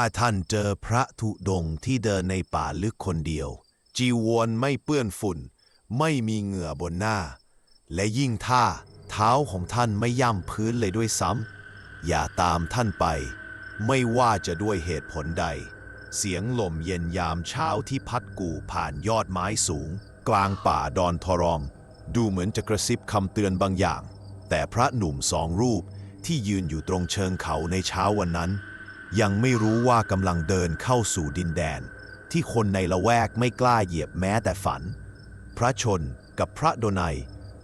ถ้าท่านเจอพระธุดงที่เดินในป่าลึกคนเดียว จีวรไม่เปื้อนฝุ่น ไม่มีเหงื่อบนหน้า และยิ่งถ้าเท้าของท่านไม่ย่ำพื้นเลยด้วยซ้ำอย่าตามท่านไป ไม่ว่าจะด้วยเหตุผลใด เสียงลมเย็นยามเช้าที่พัดกู่ผ่านยอดไม้สูง กลางป่าดอนทรอมดูเหมือนจะกระซิบคำเตือนบางอย่าง แต่พระหนุ่มสองรูปที่ยืนอยู่ตรงเชิงเขาในเช้าวันนั้น ยังไม่รู้ว่ากำลังเดินเข้าสู่ดินแดน ที่คนในละแวกไม่กล้าเหยียบแม้แต่ฝัน พระชนกับพระโดนัย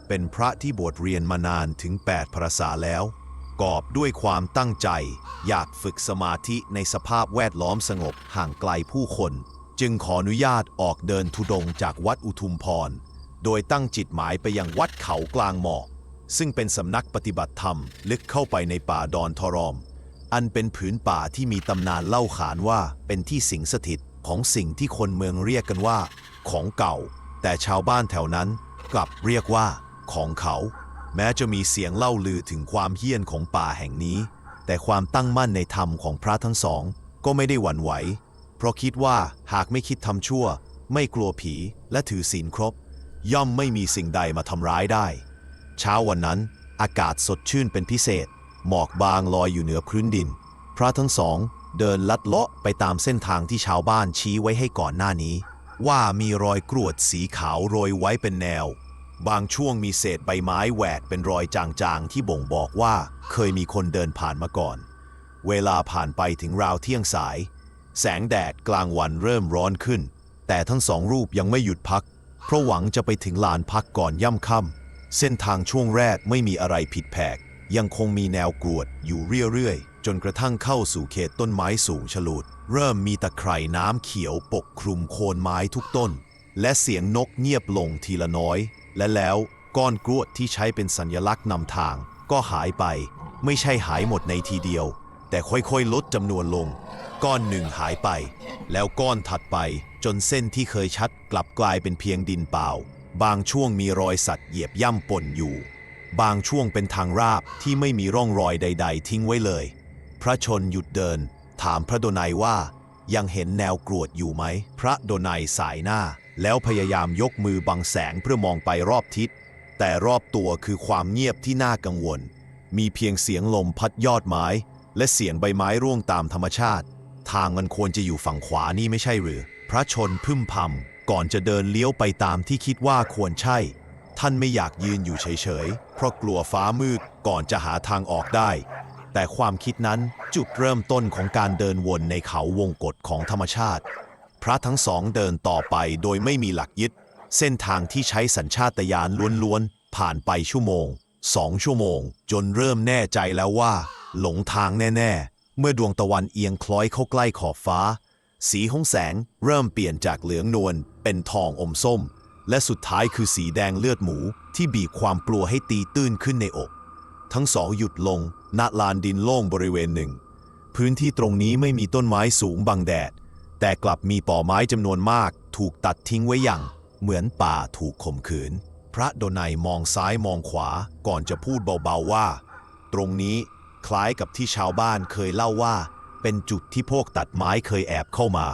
เป็นพระที่บวชเรียนมานานถึง8พรษาแล้ว กอบด้วยความตั้งใจ อยากฝึกสมาธิในสภาพแวดล้อมสงบห่างไกลผู้คน จึงขออนุญาตออกเดินทุดงค์จากวัดอุทุมพร โดยตั้งจิตหมายไปยังวัดเขากลางหมอกซึ่งเป็นสำนักปฏิบัติธรรมลึกเข้าไปในป่าดอนทรอม อันเป็นผืนป่าที่มีตำนานเล่าขานว่าเป็นที่สิงสถิตของสิ่งที่คนเมืองเรียกกันว่า ของเก่า แต่ชาวบ้านแถวนั้นกลับเรียกว่าของเขา แม้จะมีเสียงเล่าลือถึงความเฮี้ยนของป่าแห่งนี้ แต่ความตั้งมั่นในธรรมของพระทั้งสอง ก็ไม่ได้หวั่นไหว เพราะคิดว่าหากไม่คิดทำชั่ว ไม่กลัวผีและถือศีลครบ ย่อมไม่มีสิ่งใดมาทำร้ายได้ เช้าวันนั้นอากาศสดชื่นเป็นพิเศษ หมอกบางลอยอยู่เหนือพื้นดิน พระทั้งสองเดินลัดเลาะไปตามเส้นทางที่ชาวบ้านชี้ไว้ให้ก่อนหน้านี้ ว่ามีรอยกรวดสีขาวโรยไว้เป็นแนว บางช่วงมีเศษใบไม้แหวกเป็นรอยจางๆ ที่บ่งบอกว่าเคยมีคนเดินผ่านมาก่อน เวลาผ่านไปถึงราวเที่ยงสาย แสงแดดกลางวันเริ่มร้อนขึ้น แต่ทั้งสองรูปยังไม่หยุดพัก เพราะหวังจะไปถึงลานพักก่อนย่ำค่ำเส้นทางช่วงแรกไม่มีอะไรผิดแผก ยังคงมีแนวกรวดอยู่เรื่อยๆ จนกระทั่งเข้าสู่เขตต้นไม้สูงฉลูด เริ่มมีตะไคร่น้ำเขียวปกคลุมโคนไม้ทุกต้น และเสียงนกเงียบลงทีละน้อย และแล้วก้อนกรวดที่ใช้เป็นสัญลักษณ์นำทาง ก็หายไป ไม่ใช่หายหมดในทีเดียว แต่ค่อยๆ ลดจำนวนลง ก้อนหนึ่งหายไป แล้วก้อนถัดไปจนเส้นที่เคยชัดกลับกลายเป็นเพียงดินเปล่า บางช่วงมีรอยสัตว์เหยียบย่ำปนอยู่ บางช่วงเป็นทางราบที่ไม่มีร่องรอยใด ๆ ทิ้งไว้เลย พระชนหยุดเดิน ถามพระโดนัยว่า ยังเห็นแนวกรวดอยู่ไหม พระโดนัยสายหน้า แล้วพยายามยกมือบังแสงเพื่อมองไปรอบทิศ แต่รอบตัวคือความเงียบที่น่ากังวล มีเพียงเสียงลมพัดยอดไม้ และเสียงใบไม้ร่วงตามธรรมชาติ ทางมันควรจะอยู่ฝั่งขวานี่ไม่ใช่หรือ พระชนพึมพำก่อนจะเดินเลี้ยวไปตามที่คิดว่าควรใช่ ท่านไม่อยากยืนอยู่เฉยๆ เพราะกลัวฟ้ามืดก่อนจะหาทางออกได้ แต่ความคิดนั้นจุดเริ่มต้นของการเดินวนในเขาวงกฏของธรรมชาติ พระทั้งสองเดินต่อไปโดยไม่มีหลักยึด เส้นทางที่ใช้สัญชาตญาณล้วนๆ ผ่านไปชั่วโมงสองชั่วโมง จนเริ่มแน่ใจแล้วว่า หลงทางแน่ๆ เมื่อดวงตะวันเอียงคล้อยเข้าใกล้ขอบฟ้า สีของแสงเริ่มเปลี่ยนจากเหลืองนวลเป็นทองอมส้ม และสุดท้ายคือสีแดงเลือดหมูที่บีบความกลัวให้ตีตื้นขึ้นในอก ทั้งสองหยุดลงณลานดินโล่งบริเวณหนึ่ง พื้นที่ตรงนี้ไม่มีต้นไม้สูงบังแดด แต่กลับมีป่อไม้จำนวนมาก ถูกตัดทิ้งไว้อย่าง เหมือนป่าถูกข่มขืน พระโดนัยมองซ้ายมองขวาก่อนจะพูดเบาๆว่า ตรงนี้คล้ายกับที่ชาวบ้านเคยเล่าว่า เป็นจุดที่พวกตัดไม้เคยแอบเข้ามา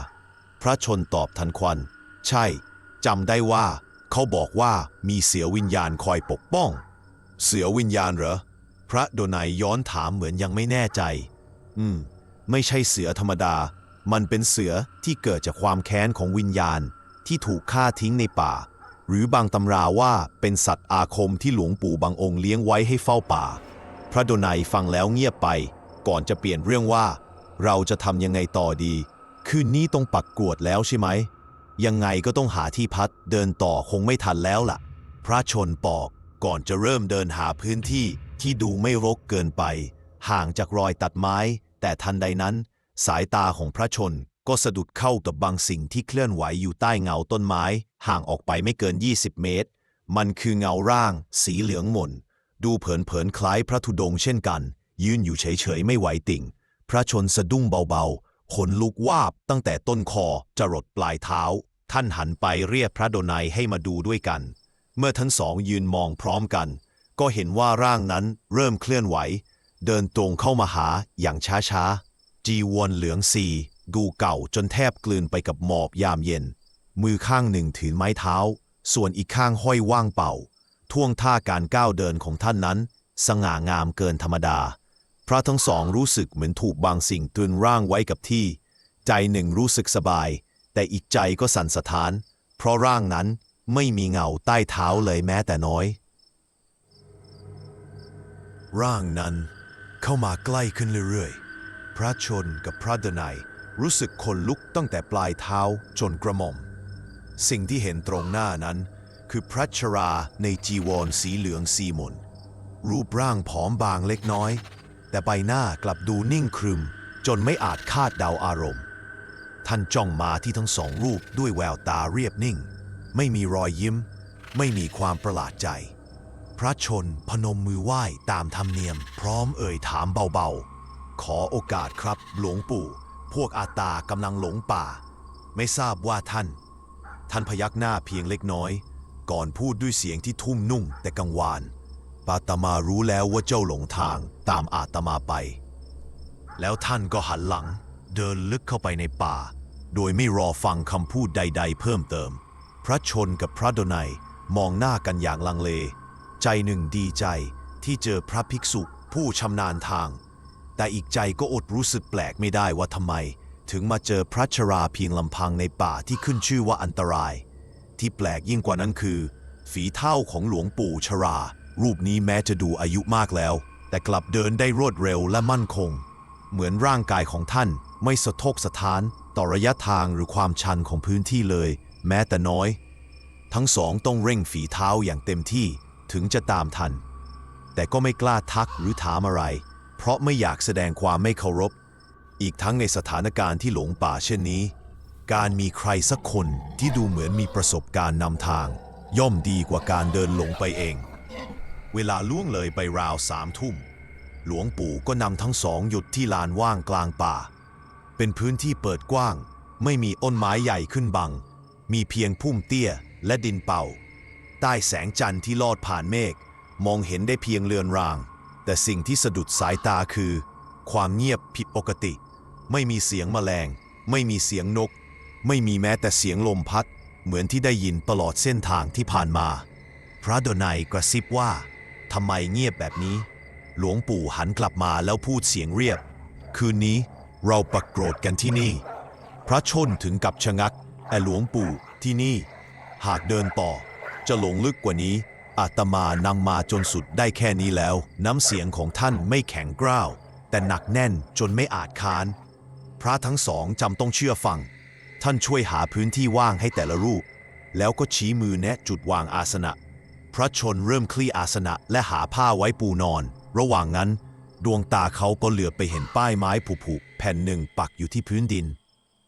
พระชนตอบทันควัน ใช่ จำได้ว่า เขาบอกว่ามีเสือวิญญาณคอยปกป้อง เสือวิญญาณเหรอ พระโดนัยย้อนถามเหมือนยังไม่แน่ใจ อืม ไม่ใช่เสือธรรมดา มันเป็นเสือที่เกิดจากความแค้นของวิญญาณที่ถูกฆ่าทิ้งในป่า หรือบางตำราว่าเป็นสัตว์อาคมที่หลวงปู่บางองค์เลี้ยงไว้ให้เฝ้าป่า พระโดนัยฟังแล้วเงียบไป ก่อนจะเปลี่ยนเรื่องว่า เราจะทำยังไงต่อดี คืนนี้ต้องปักกวดแล้วใช่ไหม ยังไงก็ต้องหาที่พักเดินต่อคงไม่ทันแล้วล่ะ พระชนปอกก่อนจะเริ่มเดินหาพื้นที่ที่ดูไม่รกเกินไป ห่างจากรอยตัดไม้ แต่ทันใดนั้น สายตาของพระชนก็สะดุดเข้ากับบางสิ่งที่เคลื่อนไหวอยู่ใต้เงาต้นไม้ ห่างออกไปไม่เกิน 20 เมตร มันคือเงาร่าง สีเหลืองหม่น ดูเผินๆคล้ายพระธุดงเช่นกัน ยืนอยู่เฉยๆไม่ไหวติ่ง พระชนสะดุ้งเบาๆขนลุกวาบตั้งแต่ต้นคอจรดปลายเท้า ท่านหันไปเรียกพระโดนัยให้มาดูด้วยกัน เมื่อทั้งสองยืนมองพร้อมกัน ก็เห็นว่าร่างนั้นเริ่มเคลื่อนไหว เดินตรงเข้ามาหาอย่างช้าๆ จีวรเหลืองสีดูเก่าจนแทบกลืนไปกับหมอบยามเย็น มือข้างหนึ่งถือไม้เท้า ส่วนอีกข้างห้อยว่างเป่า ท่วงท่าการก้าวเดินของท่านนั้น สง่างามเกินธรรมดา พระทั้งสองรู้สึกเหมือนถูกบางสิ่งตรึงร่างไว้กับที่ ใจหนึ่งรู้สึกสบาย แต่อีกใจก็สั่นสะท้าน เพราะร่างนั้นไม่มีเงาใต้เท้าเลยแม้แต่น้อย ร่างนั้นเข้ามาใกล้ขึ้นเรื่อยๆ พระชนกับพระดนัยรู้สึกขนลุกตั้งแต่ปลายเท้าจนกระหม่อม สิ่งที่เห็นตรงหน้านั้น คือพระชราในจีวรสีเหลืองสีมนรูปร่างผอมบางเล็กน้อย แต่ใบหน้ากลับดูนิ่งครึม จนไม่อาจคาดเดาอารมณ์ ท่านจ้องมาที่ทั้งสองรูปด้วยแววตาเรียบนิ่ง ไม่มีรอยยิ้ม ไม่มีความประหลาดใจ พระชนพนมมือไหว้ตามธรรมเนียม พร้อมเอ่ยถามเบาๆ ขอโอกาสครับหลวงปู่ พวกอาตากำลังหลงป่า ไม่ทราบว่าท่าน ท่านพยักหน้าเพียงเล็กน้อย ก่อนพูดด้วยเสียงที่ทุ่มนุ่มแต่กังวานปาตมารู้แล้วว่าเจ้าหลงทางตามอาตมาไป แล้วท่านก็หันหลังเดินลึกเข้าไปในป่า โดยไม่รอฟังคำพูดใด ๆ เพิ่มเติม พระชนกับพระดนัยมองหน้ากันอย่างลังเล ใจหนึ่งดีใจที่เจอพระภิกษุผู้ชำนาญทาง แต่อีกใจก็อดรู้สึกแปลกไม่ได้ว่าทำไม ถึงมาเจอพระชราเพียงลำพังในป่าที่ขึ้นชื่อว่าอันตราย ที่แปลกยิ่งกว่านั้นคือ ฝีเท้าของหลวงปู่ชรา รูปนี้แม้จะดูอายุมากแล้ว แต่กลับเดินได้รวดเร็วและมั่นคง เหมือนร่างกายของท่าน ไม่สะทกสะท้านต่อระยะทางหรือความชันของพื้นที่เลย แม้แต่น้อย ทั้งสองต้องเร่งฝีเท้าอย่างเต็มที่ถึงจะตามทัน แต่ก็ไม่กล้าทักหรือถามอะไร เพราะไม่อยากแสดงความไม่เคารพ อีกทั้งในสถานการณ์ที่หลงป่าเช่นนี้ การมีใครสักคนที่ดูเหมือนมีประสบการณ์นำทาง ย่อมดีกว่าการเดินหลงไปเอง เวลาล่วงเลยไปราวสามทุ่ม หลวงปู่ก็นำทั้งสองหยุดที่ลานว่างกลางป่า เป็นพื้นที่เปิดกว้าง ไม่มีต้นไม้ใหญ่ขึ้นบัง มีเพียงพุ่มเตี้ยและดินเป่า ใต้แสงจันทร์ที่ลอดผ่านเมฆมองเห็นได้เพียงเลือนราง แต่สิ่งที่สะดุดสายตาคือ ความเงียบผิดปกติ ไม่มีเสียงแมลง ไม่มีเสียงนก ไม่มีแม้แต่เสียงลมพัด เหมือนที่ได้ยินตลอดเส้นทางที่ผ่านมา พระดนัยกระซิบว่าทำไมเงียบแบบนี้ หลวงปู่หันกลับมาแล้วพูดเสียงเรียบ คืนนี้ เราปักโกรธกันที่นี่ พระชนถึงกับชะงักแต่หลวงปู่ที่นี่ หากเดินต่อ จะหลงลึกกว่านี้ อาตมานำมาจนสุดได้แค่นี้แล้ว น้ำเสียงของท่านไม่แข็งกร้าว แต่หนักแน่นจนไม่อาจค้าน พระทั้งสองจำต้องเชื่อฟัง ท่านช่วยหาพื้นที่ว่างให้แต่ละรูป แล้วก็ชี้มือแนะจุดวางอาสนะ พระชนเริ่มคลี่อาสนะและหาผ้าไว้ปูนอน ระหว่างนั้น ดวงตาเขาก็เหลือไปเห็นป้ายไม้ผุๆแผ่นหนึ่งปักอยู่ที่พื้นดิน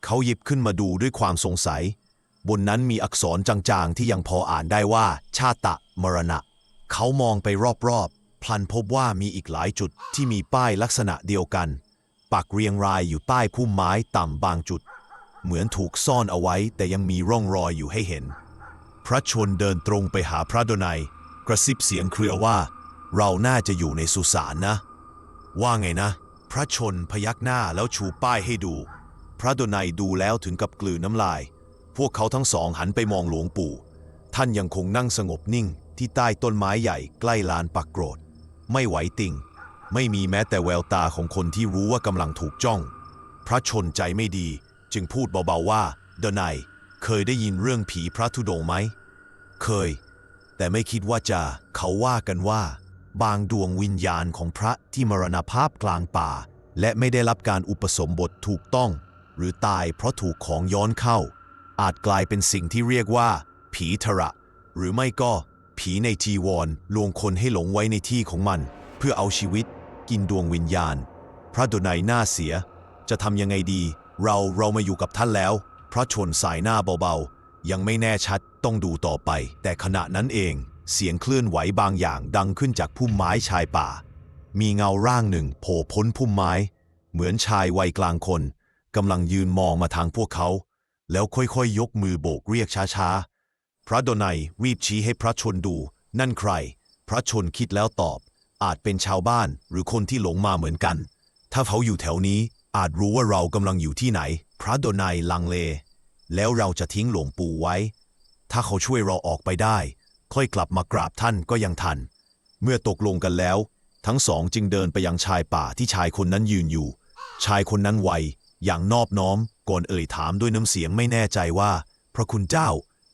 เขาหยิบขึ้นมาดูด้วยความสงสัย บนนั้นมีอักษรจางๆ ที่ยังพออ่านได้ว่า ชาตะมรณะ เขามองไปรอบๆ พลันพบว่ามีอีกหลายจุดที่มีป้ายลักษณะเดียวกัน ปักเรียงรายอยู่ใต้พุ่มไม้ต่ำบางจุด เหมือนถูกซ่อนเอาไว้แต่ยังมีร่องรอยอยู่ให้เห็น พระชนเดินตรงไปหาพระดนัย กระซิบเสียงเครือว่า เราน่าจะอยู่ในสุสานนะ ว่าไงนะ พระชนพยักหน้าแล้วชูป้ายให้ดู พระดนัยดูแล้วถึงกับกลืนน้ำลาย พวกเขาทั้งสองหันไปมองหลวงปู่ ท่านยังคงนั่งสงบนิ่งที่ใต้ต้นไม้ใหญ่ใกล้ลานปักโกรธ ไม่ไหวติ่ง ไม่มีแม้แต่แววตาของคนที่รู้ว่ากำลังถูกจ้อง พระชนใจไม่ดี จึงพูดเบาๆว่าดนายเคยได้ยินเรื่องผีพระธุดงไหม เคย แต่ไม่คิดว่าจะเขาว่ากันว่า บางดวงวิญญาณของพระที่มรณภาพกลางป่า และไม่ได้รับการอุปสมบทถูกต้อง หรือตายเพราะถูกของย้อนเข้า อาจกลายเป็นสิ่งที่เรียกว่า ผีทระ หรือไม่ก็ ผีในจีวรลวงคนให้หลงไว้ในที่ของมัน เพื่อเอาชีวิต กินดวงวิญญาณ พระดนัยหน้าเสีย จะทำยังไงดี เราเรามาอยู่กับท่านแล้ว พระชนสายหน้าเบาๆ ยังไม่แน่ชัดต้องดูต่อไป แต่ขณะนั้นเอง เสียงเคลื่อนไหวบางอย่างดังขึ้นจากพุ่มไม้ชายป่า มีเงาร่างหนึ่งโผล่พ้นพุ่มไม้ เหมือนชายวัยกลางคนกำลังยืนมองมาทางพวกเขา แล้วค่อยๆยกมือโบกเรียกช้าๆ พระดนัยรีบชี้ให้พระชนดู นั่นใคร พระชนคิดแล้วตอบ อาจเป็นชาวบ้านหรือคนที่หลงมาเหมือนกัน ถ้าเขาอยู่แถวนี้อาจรู้ว่าเรากำลังอยู่ที่ไหน พระโดนัยลังเล แล้วเราจะทิ้งหลวงปู่ไว้ ถ้าเขาช่วยเราออกไปได้ ค่อยกลับมากราบท่านก็ยังทัน เมื่อตกลงกันแล้ว ทั้งสองจึงเดินไปยังชายป่าที่ชายคนนั้นยืนอยู่ ชายคนนั้นไวอย่างนอบน้อม ก่อนเอ่ยถามด้วยน้ำเสียงไม่แน่ใจว่า พระคุณเจ้า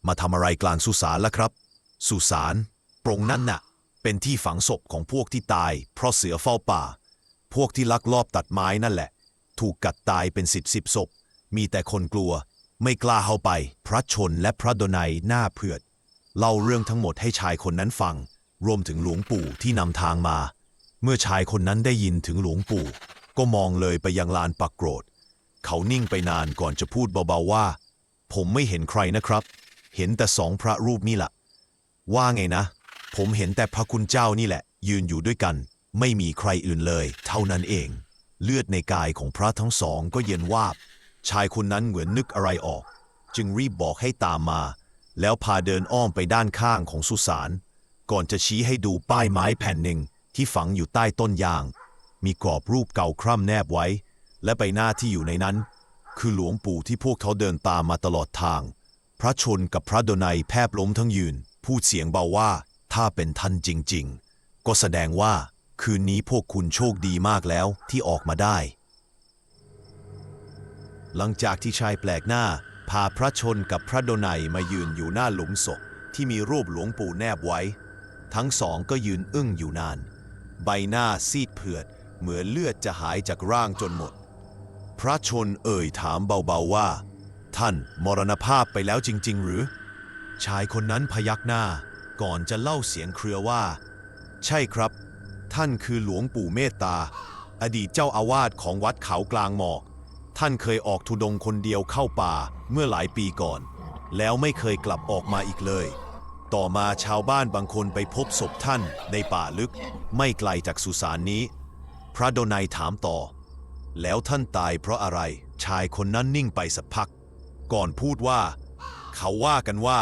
มาทำอะไรกลางสุสานล่ะครับ สุสานตรงนั้นน่ะ เป็นที่ฝังศพของพวกที่ตาย เพราะเสือเฝ้าป่า พวกที่ลักลอบตัดไม้นั่นแหละ ถูกกัดตายเป็นสิบสิบศพ มีแต่คนกลัว ไม่กล้าเข้าไป พระชนและพระดนัยหน้าเผือด เล่าเรื่องทั้งหมดให้ชายคนนั้นฟัง รวมถึงหลวงปู่ที่นำทางมา เมื่อชายคนนั้นได้ยินถึงหลวงปู่ ก็มองเลยไปยังลานปักโกรธ เขานิ่งไปนานก่อนจะพูดเบาๆว่า ผมไม่เห็นใครนะครับ เห็นแต่สองพระรูปนี่แหละว่าไงนะ ผมเห็นแต่พระคุณเจ้านี่แหละ ยืนอยู่ด้วยกัน ไม่มีใครอื่นเลย เท่านั้นเอง เลือดในกายของพระทั้งสองก็เย็นวาบ ชายคนนั้นเหมือนนึกอะไรออก จึงรีบบอกให้ตามมา แล้วพาเดินอ้อมไปด้านข้างของสุสาน ก่อนจะชี้ให้ดูป้ายไม้แผ่นหนึ่งที่ฝังอยู่ใต้ต้นยาง มีกรอบรูปเก่าคร่ำแนบไว้ และใบหน้าที่อยู่ในนั้น คือหลวงปู่ที่พวกเขาเดินตามมาตลอดทาง พระชนกับพระดนัยแพบล้มทั้งยืน พูดเสียงเบาว่า ถ้าเป็นท่านจริง ๆ ก็แสดงว่า คืนนี้พวกคุณโชคดีมากแล้วที่ออกมาได้ หลังจากที่ชายแปลกหน้า พาพระชนกับพระดนัยมายืนอยู่หน้าหลุมศพที่มีรูปหลวงปู่แนบไว้ ทั้งสองก็ยืนอึ้งอยู่นาน ใบหน้าซีดเผือด เหมือนเลือดจะหายจากร่างจนหมด พระชนเอ่ยถามเบาๆว่า ท่านมรณภาพไปแล้วจริง ๆ หรือ ชายคนนั้นพยักหน้าก่อนจะเล่าเสียงเครือว่า ใช่ครับ ท่านคือหลวงปู่เมตตา อดีตเจ้าอาวาสของวัดเขากลางหมอก ท่านเคยออกทุดงค์คนเดียวเข้าป่า เมื่อหลายปีก่อน แล้วไม่เคยกลับออกมาอีกเลย ต่อมาชาวบ้านบางคนไปพบศพท่านในป่าลึก ไม่ไกลจากสุสานนี้ พระโดนัยถามต่อ แล้วท่านตายเพราะอะไรชายคนนั้นนิ่งไปสักพัก ก่อนพูดว่า เขาว่ากันว่า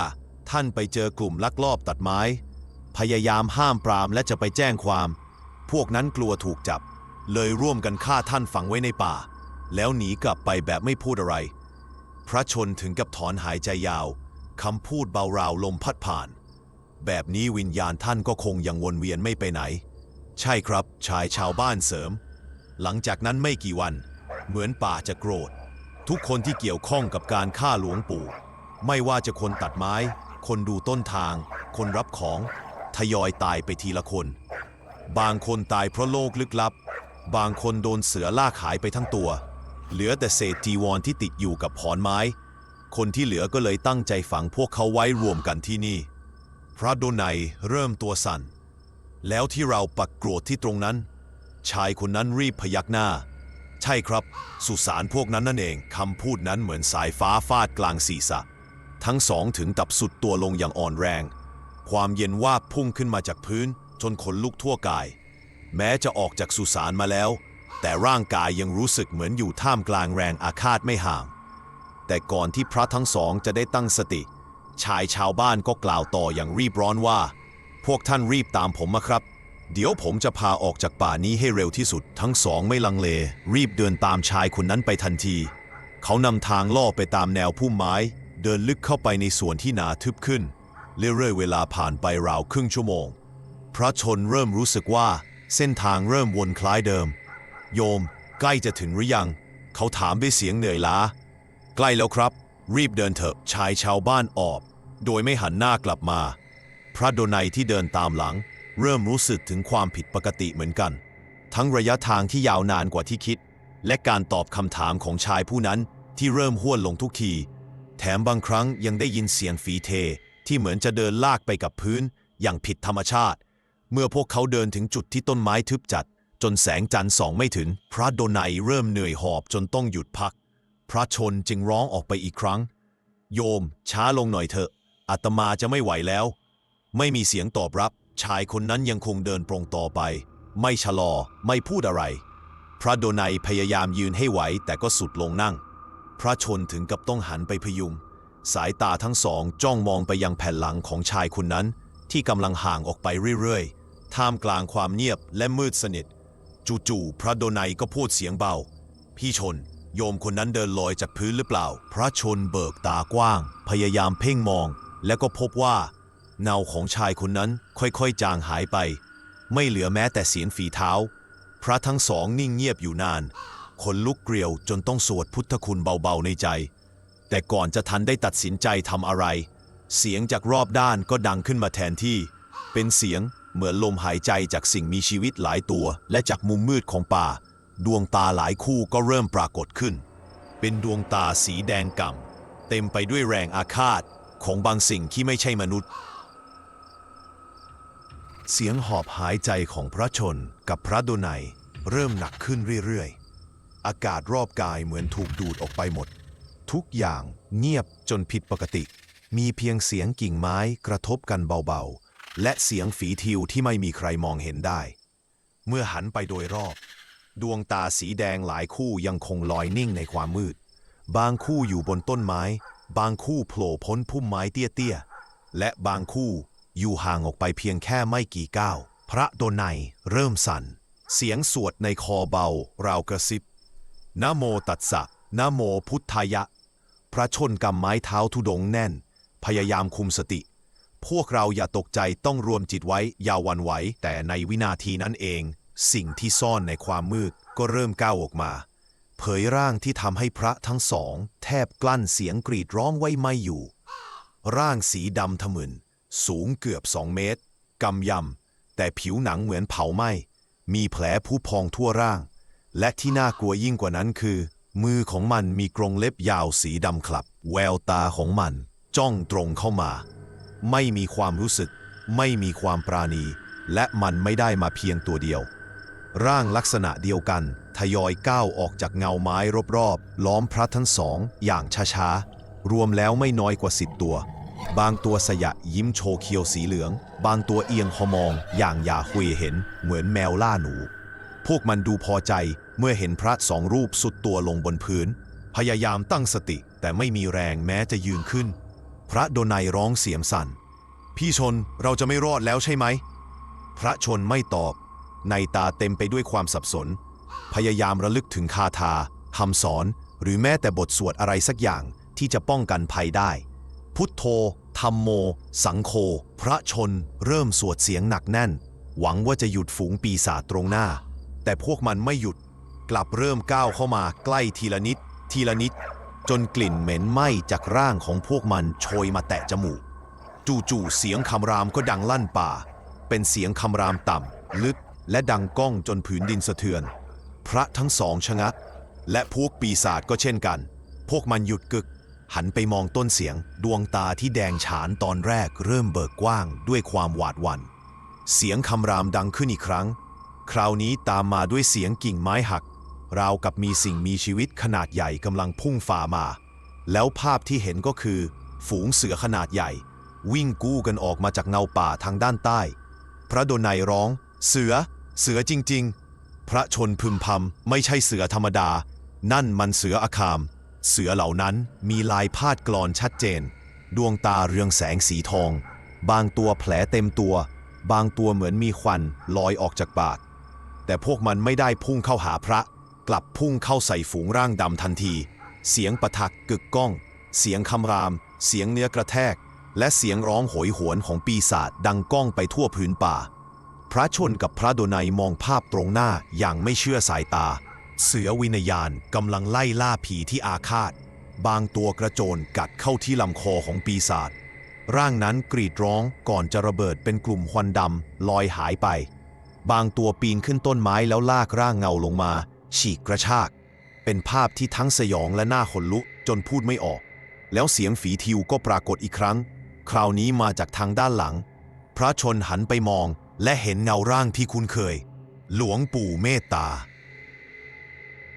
ท่านไปเจอกลุ่มลักลอบตัดไม้ พยายามห้ามปรามและจะไปแจ้งความ พวกนั้นกลัวถูกจับ เลยร่วมกันฆ่าท่านฝังไว้ในป่า แล้วหนีกลับไปแบบไม่พูดอะไร พระชนถึงกับถอนหายใจยาว คำพูดเบาราวลมพัดผ่าน แบบนี้วิญญาณท่านก็คงยังวนเวียนไม่ไปไหน ใช่ครับ ชายชาวบ้านเสริม หลังจากนั้นไม่กี่วัน เหมือนป่าจะโกรธ ทุกคนที่เกี่ยวข้องกับการฆ่าหลวงปู่ ไม่ว่าจะคนตัดไม้ คนดูต้นทาง คนรับของทยอยตายไปทีละคน บางคนตายเพราะโรคลึกลับ บางคนโดนเสือลากหายไปทั้งตัว เหลือแต่เศษจีวรที่ติดอยู่กับขอนไม้ คนที่เหลือก็เลยตั้งใจฝังพวกเขาไว้รวมกันที่นี่ พระโดนัยเริ่มตัวสั่น แล้วที่เราปักโกรธที่ตรงนั้น ชายคนนั้นรีบพยักหน้า ใช่ครับ สุสานพวกนั้นนั่นเองคำพูดนั้นเหมือนสายฟ้าฟาดกลางศีรษะ ทั้งสองถึงกับสุดตัวลงอย่างอ่อนแรง ความเย็นวาพุ่งขึ้นมาจากพื้นจนขนลุกทั่วกาย แม้จะออกจากสุสานมาแล้ว แต่ร่างกายยังรู้สึกเหมือนอยู่ท่ามกลางแรงอาฆาตไม่ห่าง แต่ก่อนที่พระทั้งสองจะได้ตั้งสติ ชายชาวบ้านก็กล่าวต่ออย่างรีบร้อนว่า พวกท่านรีบตามผมมาครับ เดี๋ยวผมจะพาออกจากป่านี้ให้เร็วที่สุด ทั้งสองไม่ลังเล รีบเดินตามชายคนนั้นไปทันที เขานำทางล่อไปตามแนวพุ่มไม้ เดินลึกเข้าไปในสวนที่หนาทึบขึ้น เรื่อยๆเวลาผ่านไปราวครึ่งชั่วโมง พระชนเริ่มรู้สึกว่าเส้นทางเริ่มวนคล้ายเดิม โยม ใกล้จะถึงหรือยัง เขาถามด้วยเสียงเหนื่อยล้า ใกล้แล้วครับ รีบเดินเถอะชายชาวบ้านออกโดยไม่หันหน้ากลับมา พระโดนัยที่เดินตามหลัง เริ่มรู้สึกถึงความผิดปกติเหมือนกัน ทั้งระยะทางที่ยาวนานกว่าที่คิด และการตอบคำถามของชายผู้นั้นที่เริ่มห้วนลงทุกที แถมบางครั้งยังได้ยินเสียงฝีเท ที่เหมือนจะเดินลากไปกับพื้นอย่างผิดธรรมชาติ เมื่อพวกเขาเดินถึงจุดที่ต้นไม้ทึบจัด จนแสงจันทร์ส่องไม่ถึง พระโดนัยเริ่มเหนื่อยหอบจนต้องหยุดพัก พระชนจึงร้องออกไปอีกครั้ง โยม ช้าลงหน่อยเถอะอาตมาจะไม่ไหวแล้ว ไม่มีเสียงตอบรับ ชายคนนั้นยังคงเดินตรงต่อไป ไม่ชะลอ ไม่พูดอะไร พระโดนัยพยายามยืนให้ไหวแต่ก็สุดลงนั่ง พระชนถึงกับต้องหันไปพยุง สายตาทั้งสองจ้องมองไปยังแผ่นหลังของชายคนนั้น ที่กำลังห่างออกไปเรื่อยๆ ท่ามกลางความเงียบและมืดสนิท จู่ๆพระโดนัยก็พูดเสียงเบา พี่ชน โยมคนนั้นเดินลอยจากพื้นหรือเปล่า พระชนเบิกตากว้าง พยายามเพ่งมอง แล้วก็พบว่าเงาของชายคนนั้นค่อยๆ จางหายไป ไม่เหลือแม้แต่เสียงฝีเท้า พระทั้งสองนิ่งเงียบอยู่นานคนลุกเกลียวจนต้องสวดพุทธคุณเบาๆในใจ แต่ก่อนจะทันได้ตัดสินใจทำอะไร เสียงจากรอบด้านก็ดังขึ้นมาแทนที่ เป็นเสียง เหมือนลมหายใจจากสิ่งมีชีวิตหลายตัว และจากมุมมืดของป่า ดวงตาหลายคู่ก็เริ่มปรากฏขึ้น เป็นดวงตาสีแดงก่ำเต็มไปด้วยแรงอาฆาตของบางสิ่งที่ไม่ใช่มนุษย์ เสียงหอบหายใจของพระชนกับพระโดนัยเริ่มหนักขึ้นเรื่อยๆ อากาศรอบกายเหมือนถูกดูดออกไปหมด ทุกอย่างเงียบจนผิดปกติ มีเพียงเสียงกิ่งไม้กระทบกันเบาๆ และเสียงฝีทิวที่ไม่มีใครมองเห็นได้ เมื่อหันไปโดยรอบ ดวงตาสีแดงหลายคู่ยังคงลอยนิ่งในความมืด บางคู่อยู่บนต้นไม้ บางคู่โผล่พ้นพุ่มไม้เตี้ยๆ และบางคู่อยู่ห่างออกไปเพียงแค่ไม่กี่ก้าว พระโดนัยเริ่มสั่น เสียงสวดในคอเบาราวกระซิบนะโมตัสสะนะโมพุทธายะ พระชนกำไม้เท้าทุดงแน่น พยายามคุมสติ พวกเราอย่าตกใจต้องรวมจิตไว้อย่าวันไหว แต่ในวินาทีนั้นเอง สิ่งที่ซ่อนในความมืดก็เริ่มก้าวออกมา เผยร่างที่ทำให้พระทั้งสอง แทบกลั้นเสียงกรีดร้องไว้ไม่อยู่ ร่างสีดำทะมึน สูงเกือบสองเมตร กำยำ แต่ผิวหนังเหมือนเผาไหม้มีแผลผู้พองทั่วร่าง และที่น่ากลัวยิ่งกว่านั้นคือ มือของมันมีกรงเล็บยาวสีดำคลับ แววตาของมัน จ้องตรงเข้ามา ไม่มีความรู้สึก ไม่มีความปราณี และมันไม่ได้มาเพียงตัวเดียว ร่างลักษณะเดียวกัน ทยอยก้าวออกจากเงาไม้รอบๆ ล้อมพระทั้งสอง อย่างช้าๆ รวมแล้วไม่น้อยกว่าสิบตัว บางตัวสยะยิ้มโชว์เคียวสีเหลือง บางตัวเอียงคอมอง อย่างอย่าคุยเห็น เหมือนแมวล่าหนู พวกมันดูพอใจเมื่อเห็นพระสองรูปสุดตัวลงบนพื้น พยายามตั้งสติแต่ไม่มีแรงแม้จะยืนขึ้น พระโดนัยร้องเสียงสั่น พี่ชนเราจะไม่รอดแล้วใช่ไหม พระชนไม่ตอบ ในตาเต็มไปด้วยความสับสน พยายามระลึกถึงคาถาคำสอน หรือแม้แต่บทสวดอะไรสักอย่างที่จะป้องกันภัยได้ พุทโธธรรมโม สังโฆพระชนเริ่มสวดเสียงหนักแน่น หวังว่าจะหยุดฝูงปีศาจตรงหน้า แต่พวกมันไม่หยุด กลับเริ่มก้าวเข้ามาใกล้ทีละนิด ทีละนิด จนกลิ่นเหม็นไหม้จากร่างของพวกมันโชยมาแตะจมูก จู่ๆเสียงคำรามก็ดังลั่นป่า เป็นเสียงคำรามต่ำลึกและดังก้องจนผืนดินสะเทือน พระทั้งสองชะงัก และพวกปีศาจก็เช่นกัน พวกมันหยุดกึก หันไปมองต้นเสียงดวงตาที่แดงฉานตอนแรกเริ่มเบิกกว้างด้วยความหวาดหวัน่นเสียงคำรามดังขึ้นอีกครั้ง คราวนี้ตามมาด้วยเสียงกิ่งไม้หัก ราวกับมีสิ่งมีชีวิตขนาดใหญ่กำลังพุ่งฝ่ามา แล้วภาพที่เห็นก็คือ ฝูงเสือขนาดใหญ่ วิ่งกู้กันออกมาจากเงาป่าทางด้านใต้ พระโดนัยร้อง เสือ เสือจริง ๆ พระชนพึมพำไม่ใช่เสือธรรมดา นั่นมันเสืออาคาม เสือเหล่านั้นมีลายพาดกลอนชัดเจน ดวงตาเรืองแสงสีทอง บางตัวแผลเต็มตัว บางตัวเหมือนมีควันลอยออกจากปาก แต่พวกมันไม่ได้พุ่งเข้าหาพระ กลับพุ่งเข้าใส่ฝูงร่างดำทันที เสียงประทักกึกก้อง เสียงคำราม เสียงเนื้อกระแทก และเสียงร้องโหยหวนของปีศาจดังก้องไปทั่วพื้นป่า พระชนกับพระโดนัยมองภาพตรงหน้าอย่างไม่เชื่อสายตา เสือวิญญาณกำลังไล่ล่าผีที่อาฆาต บางตัวกระโจนกัดเข้าที่ลำคอของปีศาจร่างนั้นกรีดร้องก่อนจะระเบิดเป็นกลุ่มควันดำลอยหายไป บางตัวปีนขึ้นต้นไม้แล้วลากร่างเงาลงมา ฉีกกระชาก เป็นภาพที่ทั้งสยองและหน่าขนลุกจนพูดไม่ออก แล้วเสียงฝีทิวก็ปรากฏอีกครั้ง คราวนี้มาจากทางด้านหลัง พระชนหันไปมองและเห็นเงาร่างที่คุ้นเคย หลวงปู่เมตตา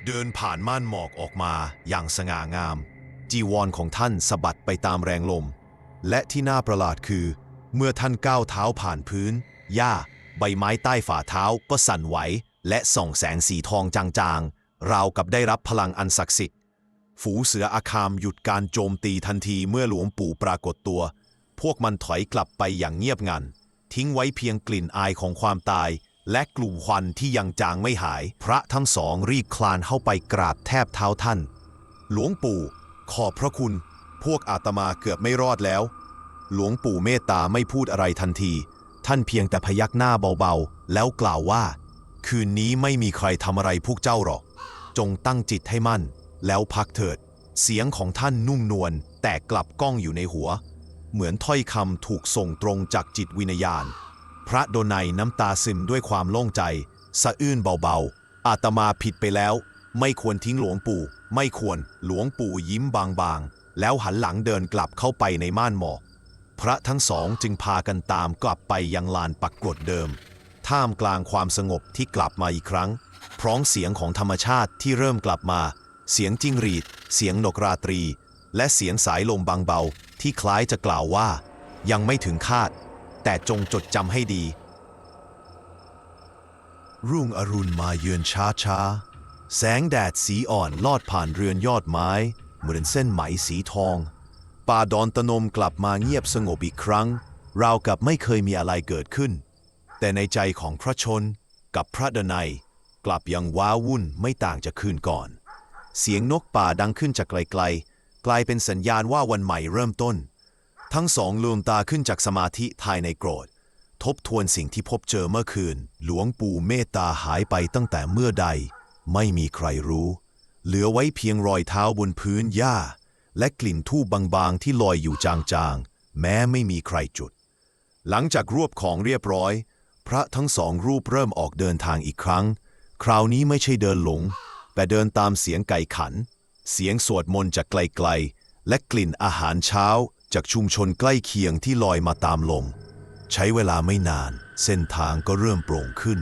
เดินผ่านม่านหมอกออกมาอย่างสง่างาม จีวรของท่านสะบัดไปตามแรงลม และที่น่าประหลาดคือ เมื่อท่านก้าวเท้าผ่านพื้นหญ้า ใบไม้ใต้ฝ่าเท้าก็สั่นไหว และส่องแสงสีทองจางๆ ราวกับได้รับพลังอันศักดิ์สิทธิ์ ฝูเสืออาคามหยุดการโจมตีทันทีเมื่อหลวงปู่ปรากฏตัว พวกมันถอยกลับไปอย่างเงียบงัน ทิ้งไว้เพียงกลิ่นอายของความตาย และกลุ่มควันที่ยังจางไม่หาย พระทั้งสองรีบคลานเข้าไปกราบแทบเท้าท่าน หลวงปู่ ขอบพระคุณ พวกอาตมาเกือบไม่รอดแล้ว หลวงปู่เมตตาไม่พูดอะไรทันที ท่านเพียงแต่พยักหน้าเบาๆ แล้วกล่าวว่า คืนนี้ไม่มีใครทำอะไรพวกเจ้าหรอก จงตั้งจิตให้มั่น แล้วพักเถิด เสียงของท่านนุ่มนวลแต่กลับก้องอยู่ในหัว เหมือนถ้อยคำถูกส่งตรงจากจิตวิญญาณ พระโดนัยน้ำตาซึมด้วยความโล่งใจ สะอื้นเบาๆ อาตมาผิดไปแล้ว ไม่ควรทิ้งหลวงปู่ ไม่ควรหลวงปู่ยิ้มบางๆ แล้วหันหลังเดินกลับเข้าไปในม่านหมอกพระทั้งสองจึงพากันตามกลับไปยังลานปักกรดเดิม ท่ามกลางความสงบที่กลับมาอีกครั้ง พร้องเสียงของธรรมชาติที่เริ่มกลับมา เสียงจิ้งหรีด เสียงนกราตรี และเสียงสายลมบางเบา ที่คล้ายจะกล่าวว่า ยังไม่ถึงคาด แต่จงจดจำให้ดี รุ่งอรุณมาเยือนช้าช้าๆแสงแดดสีอ่อนลอดผ่านเรือนยอดไม้ เหมือนเส้นไหมสีทอง ป่าดอนตะนมกลับมาเงียบสงบอีกครั้ง ราวกับไม่เคยมีอะไรเกิดขึ้น แต่ในใจของพระชนกับพระดนัย กลับยังว้าวุ่นไม่ต่างจากคืนก่อน เสียงนกป่าดังขึ้นจากไกลๆ กลายเป็นสัญญาณว่าวันใหม่เริ่มต้น ทั้งสองลืมตาขึ้นจากสมาธิภายในโกรธ ทบทวนสิ่งที่พบเจอเมื่อคืน หลวงปู่เมตตาหายไปตั้งแต่เมื่อใด ไม่มีใครรู้ เหลือไว้เพียงรอยเท้าบนพื้นหญ้า และกลิ่นทูบบางๆ ที่ลอยอยู่จางๆ แม้ไม่มีใครจุด หลังจากรวบของเรียบร้อย พระทั้งสองรูปเริ่มออกเดินทางอีกครั้ง คราวนี้ไม่ใช่เดินหลง แต่เดินตามเสียงไก่ขัน เสียงสวดมนต์จากไกลๆ และกลิ่นอาหารเช้าจากชุมชนใกล้เคียงที่ลอยมาตามลม ใช้เวลาไม่นาน เส้นทางก็เริ่มโปร่งขึ้น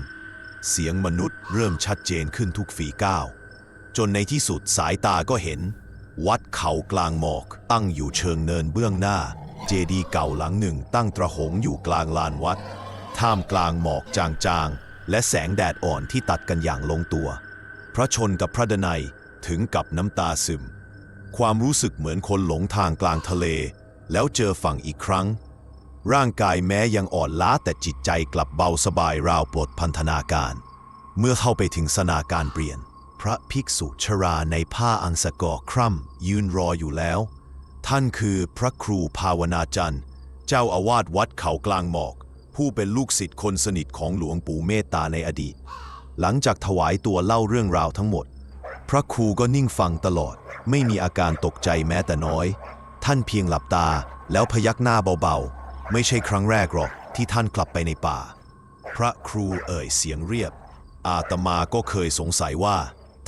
เสียงมนุษย์เริ่มชัดเจนขึ้นทุกฝีก้าว จนในที่สุดสายตาก็เห็น วัดเขากลางหมอก ตั้งอยู่เชิงเนินเบื้องหน้า เจดีย์เก่าหลังหนึ่งตั้งตระหงอยู่กลางลานวัด ท่ามกลางหมอกจางๆ และแสงแดดอ่อนที่ตัดกันอย่างลงตัว พระชนกับพระดนัยถึงกับน้ำตาซึม ความรู้สึกเหมือนคนหลงทางกลางทะเล แล้วเจอฝั่งอีกครั้ง ร่างกายแม้ยังอ่อนล้าแต่จิตใจกลับเบาสบายราวปลดพันธนาการ เมื่อเข้าไปถึงสนาการเปลี่ยน พระภิกษุชราในผ้าอังสกอคร่ำยืนรออยู่แล้ว ท่านคือพระครูภาวนาจันทร์ เจ้าอาวาสวัดเขากลางหมอก ผู้เป็นลูกศิษย์คนสนิทของหลวงปู่เมตตาในอดีต หลังจากถวายตัวเล่าเรื่องราวทั้งหมด พระครูก็นิ่งฟังตลอด ไม่มีอาการตกใจแม้แต่น้อย ท่านเพียงหลับตาแล้วพยักหน้าเบาๆ ไม่ใช่ครั้งแรกหรอกที่ท่านกลับไปในป่า พระครูเอ่ยเสียงเรียบ อาตมาก็เคยสงสัยว่า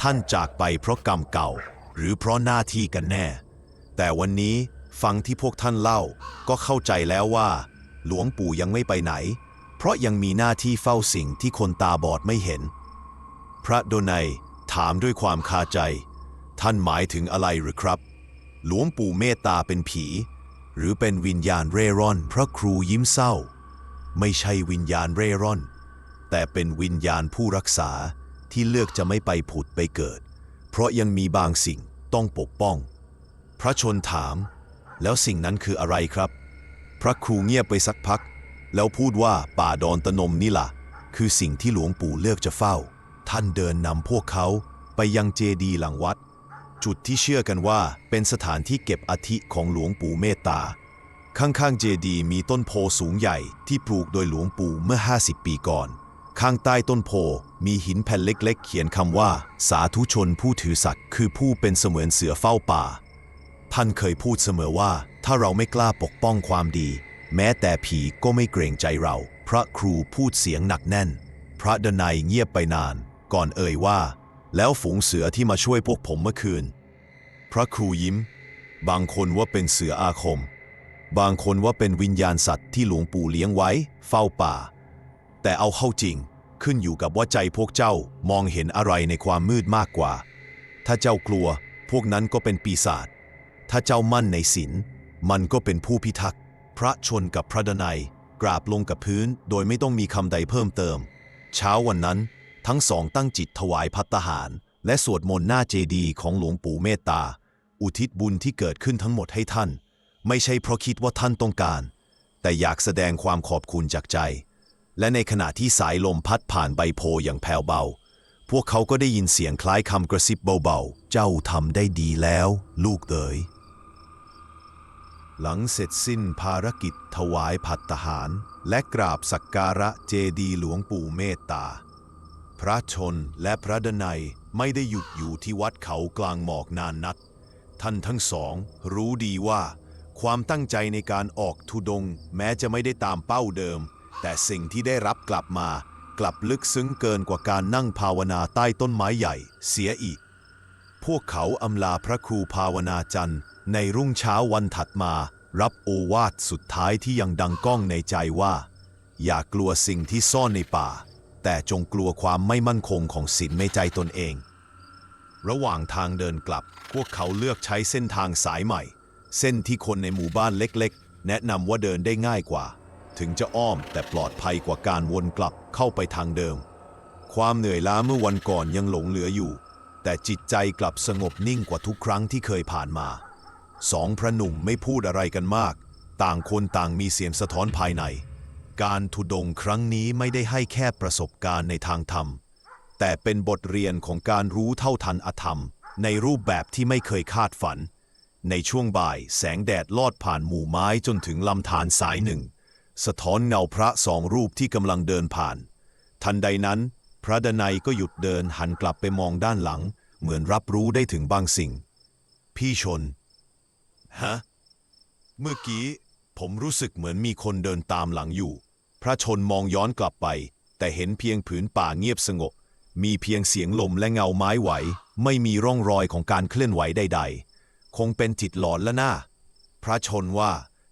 ท่านจากไปเพราะกรรมเก่า หรือเพราะหน้าที่กันแน่ แต่วันนี้ฟังที่พวกท่านเล่าก็เข้าใจแล้วว่า หลวงปู่ยังไม่ไปไหน เพราะยังมีหน้าที่เฝ้าสิ่งที่คนตาบอดไม่เห็น พระโดนัยถามด้วยความคาใจ ท่านหมายถึงอะไรหรือครับ หลวงปู่เมตตาเป็นผี หรือเป็นวิญญาณเร่ร่อน พระครูยิ้มเศร้า ไม่ใช่วิญญาณเร่ร่อน แต่เป็นวิญญาณผู้รักษาที่เลือกจะไม่ไปผุดไปเกิด เพราะยังมีบางสิ่งต้องปกป้อง พระชนถาม แล้วสิ่งนั้นคืออะไรครับ พระครูเงียบไปสักพัก แล้วพูดว่าป่าดอนตะนมนี่ล่ะ คือสิ่งที่หลวงปู่เลือกจะเฝ้า ท่านเดินนำพวกเขาไปยังเจดีย์หลังวัด จุดที่เชื่อกันว่าเป็นสถานที่เก็บอธิของหลวงปู่เมตตา ข้างๆเจดีย์มีต้นโพสูงใหญ่ที่ปลูกโดยหลวงปู่เมื่อ 50 ปีก่อน ข้างใต้ต้นโพมีหินแผ่นเล็ก ๆ เขียนคำว่า สาธุชนผู้ถือศักดิ์คือผู้เป็นเสมือนเสือเฝ้าป่า ท่านเคยพูดเสมอว่า ถ้าเราไม่กล้าปกป้องความดี แม้แต่ผีก็ไม่เกรงใจเรา พระครูพูดเสียงหนักแน่น พระดนัยเงียบไปนาน ก่อนเอ่ยว่า แล้วฝูงเสือที่มาช่วยพวกผมเมื่อคืน พระครูยิ้ม บางคนว่าเป็นเสืออาคม บางคนว่าเป็นวิญญาณสัตว์ที่หลวงปู่เลี้ยงไว้ เฝ้าป่า แต่เอาเข้าจริง ขึ้นอยู่กับว่าใจพวกเจ้ามองเห็นอะไรในความมืดมากกว่า ถ้าเจ้ากลัว พวกนั้นก็เป็นปีศาจ ถ้าเจ้ามั่นในศีลมันก็เป็นผู้พิทักษ์ พระชนกับพระดนัย กราบลงกับพื้นโดยไม่ต้องมีคำใดเพิ่มเติม เช้าวันนั้น ทั้งสองตั้งจิตถวายพัตตาหาร และสวดมนต์หน้าเจดีย์ของหลวงปู่เมตตา อุทิศบุญที่เกิดขึ้นทั้งหมดให้ท่าน ไม่ใช่เพราะคิดว่าท่านต้องการ แต่อยากแสดงความขอบคุณจากใจ และในขณะที่สายลมพัดผ่านใบโพอย่างแผ่วเบา พวกเขาก็ได้ยินเสียงคล้ายคำกระซิบเบาๆ เจ้าทำได้ดีแล้ว ลูกเอ๋ย หลังเสร็จสิ้นภารกิจถวายผัดทหาร และกราบสักการะเจดีย์หลวงปู่เมตตา พระชนและพระดนัยไม่ได้หยุดอยู่ที่วัดเขากลางหมอกนานนัก ท่านทั้งสองรู้ดีว่า ความตั้งใจในการออกทุดง แม้จะไม่ได้ตามเป้าเดิม แต่สิ่งที่ได้รับกลับมา กลับลึกซึ้งเกินกว่าการนั่งภาวนาใต้ต้นไม้ใหญ่ เสียอีก พวกเขาอำลาพระครูภาวนาจันทร์ ในรุ่งเช้าวันถัดมา รับโอวาทสุดท้ายที่ยังดังก้องในใจว่า อย่ากลัวสิ่งที่ซ่อนในป่า แต่จงกลัวความไม่มั่นคงของศีลในใจตนเอง ระหว่างทางเดินกลับ พวกเขาเลือกใช้เส้นทางสายใหม่ เส้นที่คนในหมู่บ้านเล็กๆ แนะนำว่าเดินได้ง่ายกว่า ถึงจะอ้อมแต่ปลอดภัยกว่าการวนกลับเข้าไปทางเดิม ความเหนื่อยล้าเมื่อวันก่อนยังหลงเหลืออยู่ แต่จิตใจกลับสงบนิ่งกว่าทุกครั้งที่เคยผ่านมา สองพระหนุ่มไม่พูดอะไรกันมาก ต่างคนต่างมีเสียงสะท้อนภายใน การทุดงครั้งนี้ไม่ได้ให้แค่ประสบการณ์ในทางธรรม แต่เป็นบทเรียนของการรู้เท่าทันอธรรม ในรูปแบบที่ไม่เคยคาดฝัน ในช่วงบ่ายแสงแดดลอดผ่านหมู่ไม้จนถึงลำธารสายหนึ่ง สะท้อนเงาพระสองรูปที่กำลังเดินผ่าน ทันใดนั้น พระดนัยก็หยุดเดินหันกลับไปมองด้านหลัง เหมือนรับรู้ได้ถึงบางสิ่ง พี่ชน ฮะ เมื่อกี้ ผมรู้สึกเหมือนมีคนเดินตามหลังอยู่ พระชนมองย้อนกลับไป แต่เห็นเพียงผืนป่าเงียบสงบ มีเพียงเสียงลมและเงาไม้ไหว ไม่มีร่องรอยของการเคลื่อนไหวใด ๆ คงเป็นจิตหลอนแล้วนะพระชนว่า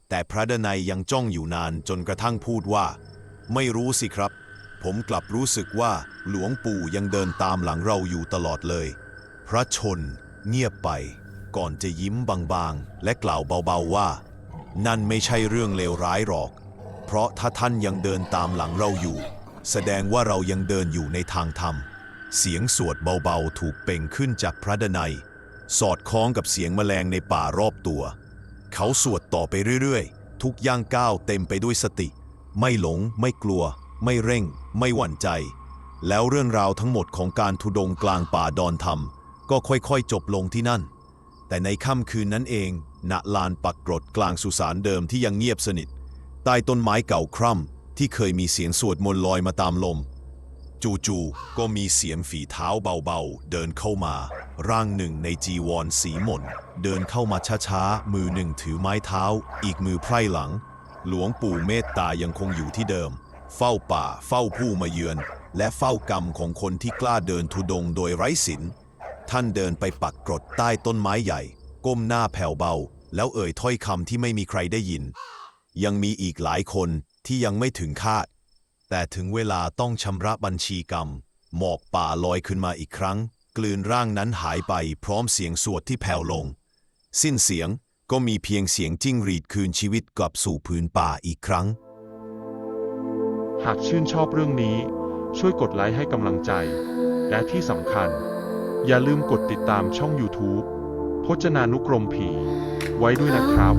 แต่พระดนัยยังจ้องอยู่นานจนกระทั่งพูดว่า ไม่รู้สิครับ ผมกลับรู้สึกว่าหลวงปู่ยังเดินตามหลังเราอยู่ตลอดเลย พระชนเงียบไป ก่อนจะยิ้มบางๆ และกล่าวเบาๆว่า นั่นไม่ใช่เรื่องเลวร้ายหรอก เพราะถ้าท่านยังเดินตามหลังเราอยู่ แสดงว่าเรายังเดินอยู่ในทางธรรม เสียงสวดเบาๆ ถูกเป่งขึ้นจากพระดนัย สอดคล้องกับเสียงแมลงในป่ารอบตัว เขาสวดต่อไปเรื่อยๆ ทุกย่างก้าวเต็มไปด้วยสติ ไม่หลง ไม่กลัว ไม่เร่ง ไม่หวั่นใจ แล้วเรื่องราวทั้งหมดของการทุดงกลางป่าดอนธรรมก็ค่อยๆ จบลงที่นั่น แต่ในค่ำคืนนั้นเอง ณ ลานปักกรดกลางสุสานเดิมที่ยังเงียบสนิท ใต้ต้นไม้เก่าคร่ำที่เคยมีเสียงสวดมนต์ลอยมาตามลม จู่ๆก็มีเสียงฝีเท้าเบาๆ เดินเข้ามา ร่างหนึ่งในจีวรสีหม่น เดินเข้ามาช้าๆ มือหนึ่งถือไม้เท้า อีกมือไพร่หลัง หลวงปู่เมตตายังคงอยู่ที่เดิม เฝ้าป่า เฝ้าผู้มาเยือน และเฝ้ากรรมของคนที่กล้าเดินทุดงโดยไร้ศีล ท่านเดินไปปักกรดใต้ต้นไม้ใหญ่ ก้มหน้าแผ่วเบา แล้วเอ่ยถ้อยคำที่ไม่มีใครได้ยิน ยังมีอีกหลายคนที่ยังไม่ถึงคาด แต่ถึงเวลาต้องชำระบัญชีกรรม หมอกป่าลอยขึ้นมาอีกครั้ง กลืนร่างนั้นหายไปพร้อมเสียงสวดที่แผ่วลง สิ้นเสียงก็มีเพียงเสียงจิ้งหรีดคืนชีวิตกลับสู่พื้นป่าอีกครั้ง หากชื่นชอบเรื่องนี้ ช่วยกดไลค์ให้กำลังใจ และที่สำคัญ อย่าลืมกดติดตามช่อง YouTube พจนานุกรมผี ไว้ด้วยนะครับ